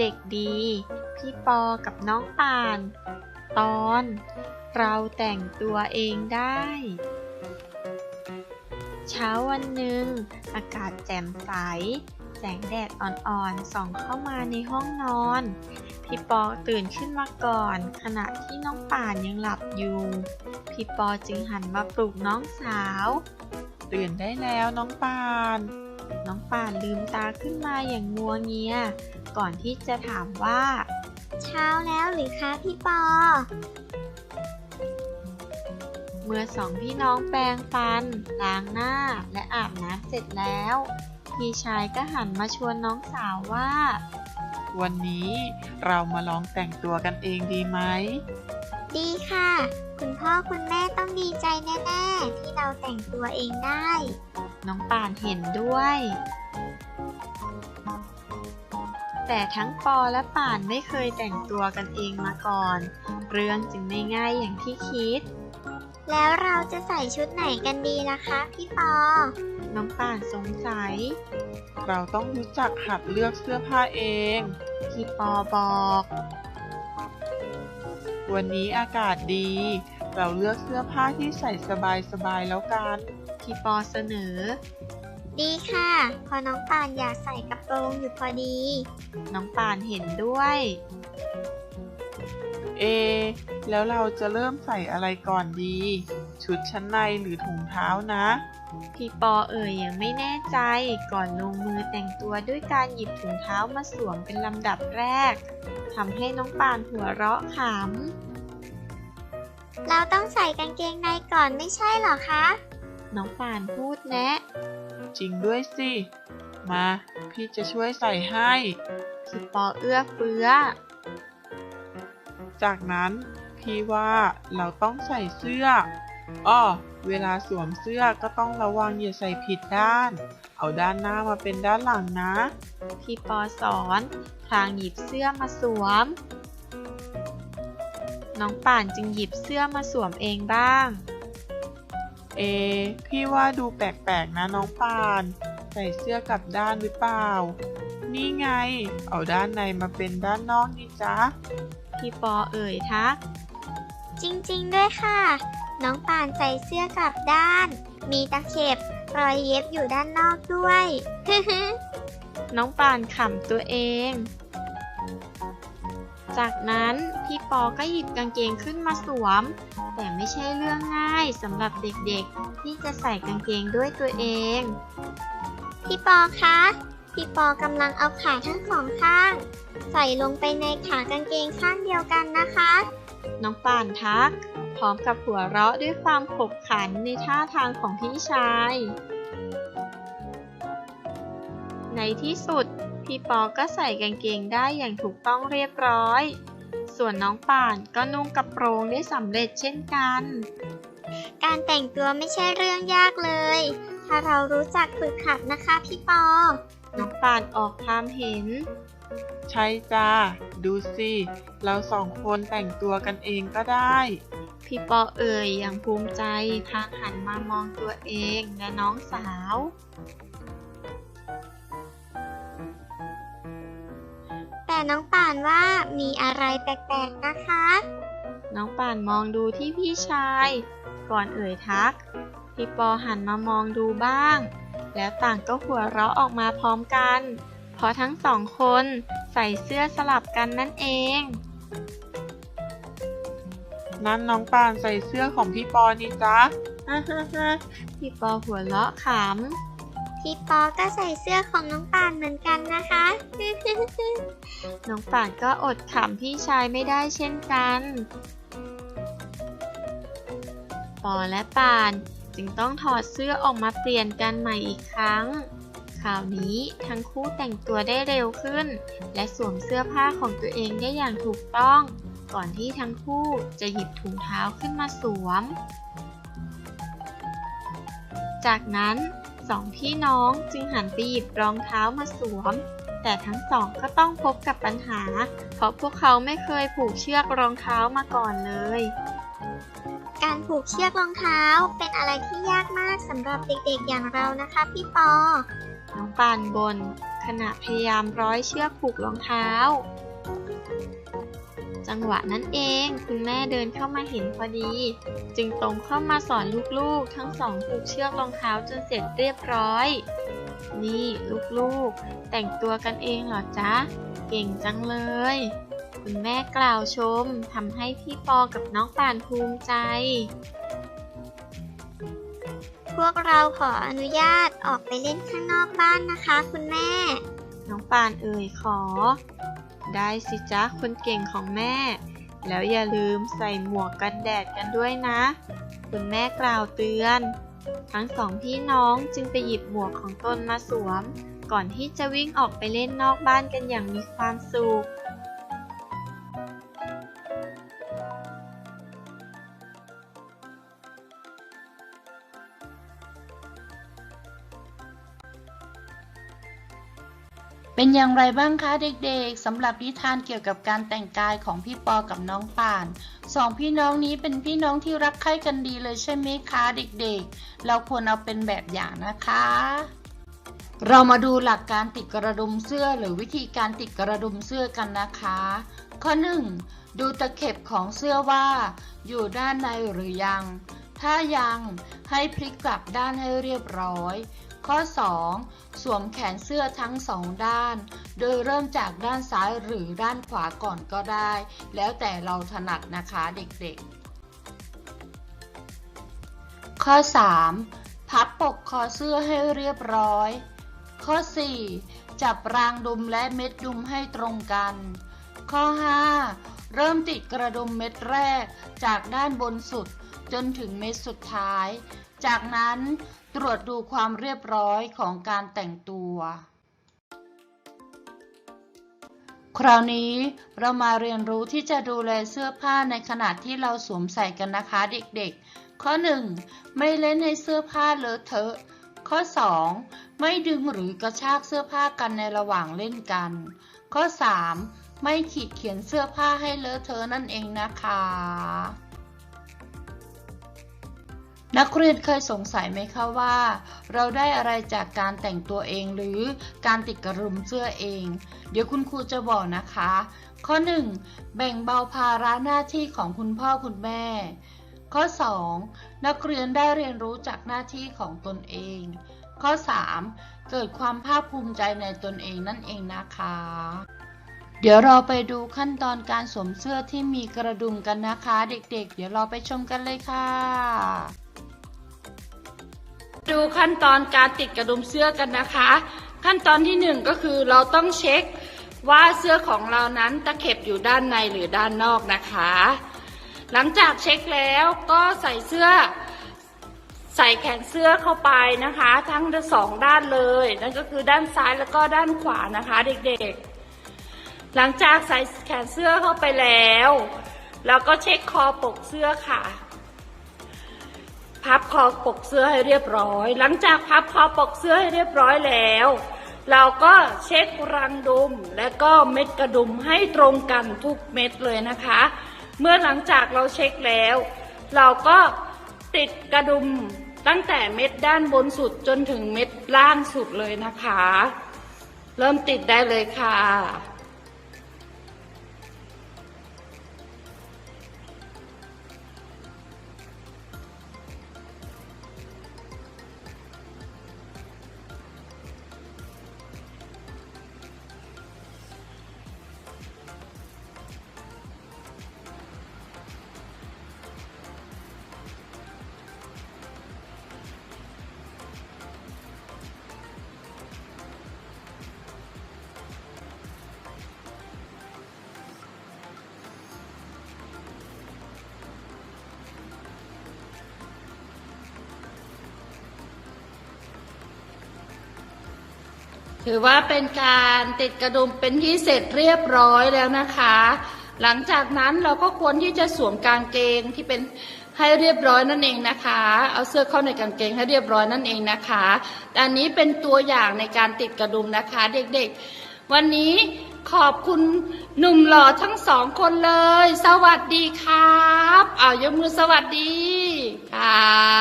เด็กดี พี่ปอกับน้องป่าน ตอน เราแต่งตัวเองได้ เช้าวันหนึ่ง อากาศแจ่มใส แสงแดดอ่อนๆส่องเข้ามาในห้องนอน พี่ปอตื่นขึ้นมาก่อน ขณะที่น้องป่านยังหลับอยู่ พี่ปอจึงหันมาปลุกน้องสาว ตื่นได้แล้วน้องปาน น้องป่านลืมตาขึ้นมาอย่างงัวเงีย ก่อนที่จะถามว่า เช้าแล้วหรือคะพี่ปอ เมื่อสองพี่น้องแปรงฟัน ล้างหน้าและอาบน้ำเสร็จแล้ว พี่ชายก็หันมาชวนน้องสาวว่า วันนี้เรามาลองแต่งตัวกันเองดีไหม ดีค่ะ คุณพ่อคุณแม่ต้องดีใจแน่ ๆ ที่เราแต่งตัวเองได้ น้องป่านเห็นด้วย แต่ทั้งปอและป่านไม่เคยแต่งตัวกันเองมาก่อน เรื่องจึงไม่ง่ายอย่างที่คิด แล้วเราจะใส่ชุดไหนกันดีล่ะคะพี่ปอ น้องป่านสงสัย เราต้องรู้จักหัดเลือกเสื้อผ้าเอง พี่ปอบอก วันนี้อากาศดี เราเลือกเสื้อผ้าที่ใส่สบายๆแล้วกัน พี่ปอเสนอ ดีค่ะ พอน้องปานอยากใส่กระโปรงอยู่พอดี น้องป่านเห็นด้วย เอ แล้วเราจะเริ่มใส่อะไรก่อนดี ชุดชั้นในหรือถุงเท้านะ พี่ปอเอ่ยยังไม่แน่ใจก่อนลงมือแต่งตัวด้วยการหยิบถุงเท้ามาสวมเป็นลำดับแรกทำให้น้องปานหัวเราะขเราต้องใส่กางเกงในก่อนไม่ใช่เหรอคะำ น้องปานพูดแนะ จริงด้วยสิ มา พี่จะช่วยใส่ให้พี่ปอเอื้อเฟื้อ จากนั้นพี่ว่าเราต้องใส่เสื้อ อ้อ เวลาสวมเสื้อก็ต้องระวังอย่าใส่ผิดด้าน เอาด้านหน้ามาเป็นด้านหลังนะ พี่ปอสอนพลางหยิบเสื้อมาสวม น้องป่านจึงหยิบเสื้อมาสวมเองบ้าง เอ พี่ว่าดูแปลกๆนะน้องปาน ใส่เสื้อกลับด้านหรือเปล่า นี่ไง เอาด้านในมาเป็นด้านนอกนี่จ๊ะ พี่ปอเอ่ยทัก จริงๆด้วยค่ะ น้องปานใส่เสื้อกลับด้าน มีตะเข็บรอยเย็บอยู่ด้านนอกด้วย น้องปานขำตัวเอง จากนั้นพี่ปอก็หยิบกางเกงขึ้นมาสวม แต่ไม่ใช่เรื่องง่ายสำหรับเด็กๆ ที่จะใส่กางเกงด้วยตัวเอง พี่ปอคะ พี่ปอกำลังเอาขาทั้งสองข้าง ใส่ลงไปในขากางเกงข้างเดียวกันนะคะ น้องป่านทัก พร้อมกับหัวเราะด้วยความขบขันในท่าทางของพี่ชาย ในที่สุด พี่ปอก็ใส่กางเกงได้อย่างถูกต้องเรียบร้อย ส่วนน้องป่านก็นุ่งกระโปรงได้สำเร็จเช่นกัน การแต่งตัวไม่ใช่เรื่องยากเลย ถ้าเรารู้จักฝึกหัดนะคะพี่ปอ น้องป่านออกความเห็น ใช่จ้า ดูสิ เราสองคนแต่งตัวกันเองก็ได้ พี่ปอเอ่ยอย่างภูมิใจพางหันมามองตัวเองและน้องสาว น้องป่านว่ามีอะไรแปลกๆนะคะ น้องป่านมองดูที่พี่ชาย ก่อนเอ่ยทัก พี่ปอหันมามองดูบ้าง แล้วต่างก็หัวเราะออกมาพร้อมกัน เพราะทั้งสองคนใส่เสื้อสลับกันนั่นเอง นั้นน้องปานใส่เสื้อของพี่ปอนี่จ๊ะพี่ปอหัวเราะข พี่ปอก็ใส่เสื้อของน้องป่านเหมือนกันนะคะ น้องป่านก็อดขำพี่ชายไม่ได้เช่นกัน ปอและป่านจึงต้องถอดเสื้อออกมาเปลี่ยนกันใหม่อีกครั้ง คราวนี้ทั้งคู่แต่งตัวได้เร็วขึ้น และสวมเสื้อผ้าของตัวเองได้อย่างถูกต้อง ก่อนที่ทั้งคู่จะหยิบถุงเท้าขึ้นมาสวม จากนั้น สองพี่น้องจึงหันไปหยิบรองเท้ามาสวม แต่ทั้งสองก็ต้องพบกับปัญหา เพราะพวกเขาไม่เคยผูกเชือกรองเท้ามาก่อนเลย การผูกเชือกรองเท้าเป็นอะไรที่ยากมากสำหรับเด็กๆอย่างเรานะคะพี่ปอ น้องปานบนขณะพยายามร้อยเชือกผูกรองเท้า จังหวะนั้นเอง คุณแม่เดินเข้ามาเห็นพอดี จึงตรงเข้ามาสอนลูกๆ ทั้งสองผูกเชือกรองเท้าจนเสร็จเรียบร้อย นี่ลูกๆ แต่งตัวกันเองเหรอจ๊ะ เก่งจังเลย คุณแม่กล่าวชมทำให้พี่ปอกับน้องป่านภูมิใจ พวกเราขออนุญาตออกไปเล่นข้างนอกบ้านนะคะ คุณแม่ น้องปานเอ่ยขอ ได้สิจ๊ะคนเก่งของแม่ แล้วอย่าลืมใส่หมวกกันแดดกันด้วยนะ คุณแม่กล่าวเตือน ทั้งสองพี่น้องจึงไปหยิบหมวกของตนมาสวม ก่อนที่จะวิ่งออกไปเล่นนอกบ้านกันอย่างมีความสุข เป็นอย่างไรบ้างคะเด็กๆสำหรับนิทานเกี่ยวกับการแต่งกายของพี่ปอกับน้องป่านสองพี่น้องนี้เป็นพี่น้องที่รักใคร่กันดีเลยใช่ไหมคะเด็กๆ เราควรเอาเป็นแบบอย่างนะคะ เรามาดูหลักการติดกระดุมเสื้อหรือวิธีการติดกระดุมเสื้อกันนะคะ ข้อ 1. ดูตะเข็บของเสื้อว่า อยู่ด้านในหรือยัง ถ้ายังให้พลิกกลับด้านให้เรียบร้อย ข้อ 2. สวมแขนเสื้อทั้งสองด้าน โดยเริ่มจากด้านซ้ายหรือด้านขวาก่อนก็ได้ แล้วแต่เราถนัดนะคะเด็กๆ ข้อ 3. พับปกคอเสื้อให้เรียบร้อย ข้อ 4. จับรางดุมและเม็ดดุมให้ตรงกัน ข้อ 5. เริ่มติดกระดุมเม็ดแรกจากด้านบนสุดจนถึงเม็ดสุดท้าย จากนั้น ตรวจดูความเรียบร้อยของการแต่งตัว คราวนี้เรามาเรียนรู้ที่จะดูแลเสื้อผ้าในขณะที่เราสวมใส่กันนะคะเด็กๆ ข้อ 1. ไม่เล่นให้เสื้อผ้าเลอะเทอะ ข้อ 2. ไม่ดึงหรือกระชากเสื้อผ้ากันในระหว่างเล่นกัน ข้อ 3. ไม่ขีดเขียนเสื้อผ้าให้เลอะเทอะนั่นเองนะคะ นักเรียนเคยสงสัยไหมคะว่า เราได้อะไรจากการแต่งตัวเองหรือการติดกระดุมเสื้อเอง เดี๋ยวคุณครูจะบอกนะคะ ข้อ 1. แบ่งเบาภาระหน้าที่ของคุณพ่อคุณแม่ ข้อ 2. นักเรียนได้เรียนรู้จากหน้าที่ของตนเอง ข้อ 3. เกิดความภาคภูมิใจในตนเองนั่นเองนะคะ เดี๋ยวเราไปดูขั้นตอนการสวมเสื้อที่มีกระดุมกันนะคะ เด็กๆ เดี๋ยวเราไปชมกันเลยค่ะ ดูขั้นตอนการติดกระดุมเสื้อกันนะคะ ขั้นตอนที่หนึ่งก็คือเราต้องเช็คว่าเสื้อของเรานั้นตะเข็บอยู่ด้านในหรือด้านนอกนะคะ หลังจากเช็คแล้วก็ใส่เสื้อ ใส่แขนเสื้อเข้าไปนะคะ ทั้งสองด้านเลยนั่นก็คือด้านซ้ายแล้วก็ด้านขวานะคะเด็กๆ หลังจากใส่แขนเสื้อเข้าไปแล้วเราก็เช็คคอปกเสื้อค่ะ พับคอปกเสื้อให้เรียบร้อย หลังจากพับคอปกเสื้อให้เรียบร้อยแล้ว เราก็เช็ครังดุมและก็เม็ดกระดุมให้ตรงกันทุกเม็ดเลยนะคะ เมื่อหลังจากเราเช็คแล้ว เราก็ติดกระดุมตั้งแต่เม็ดด้านบนสุดจนถึงเม็ดล่างสุดเลยนะคะ เริ่มติดได้เลยค่ะ ถือว่าเป็นการติดกระดุมเป็นที่เสร็จเรียบร้อยแล้วนะคะ หลังจากนั้นเราก็ควรที่จะสวมกางเกงที่เป็นให้เรียบร้อยนั่นเองนะคะ เอาเสื้อเข้าในกางเกงให้เรียบร้อยนั่นเองนะคะอันนี้เป็นตัวอย่างในการติดกระดุมนะคะ เด็กๆ วันนี้ขอบคุณหนุ่มหล่อทั้งสองคนเลย สวัสดีครับอ้ายกมือสวัสดีค่ะ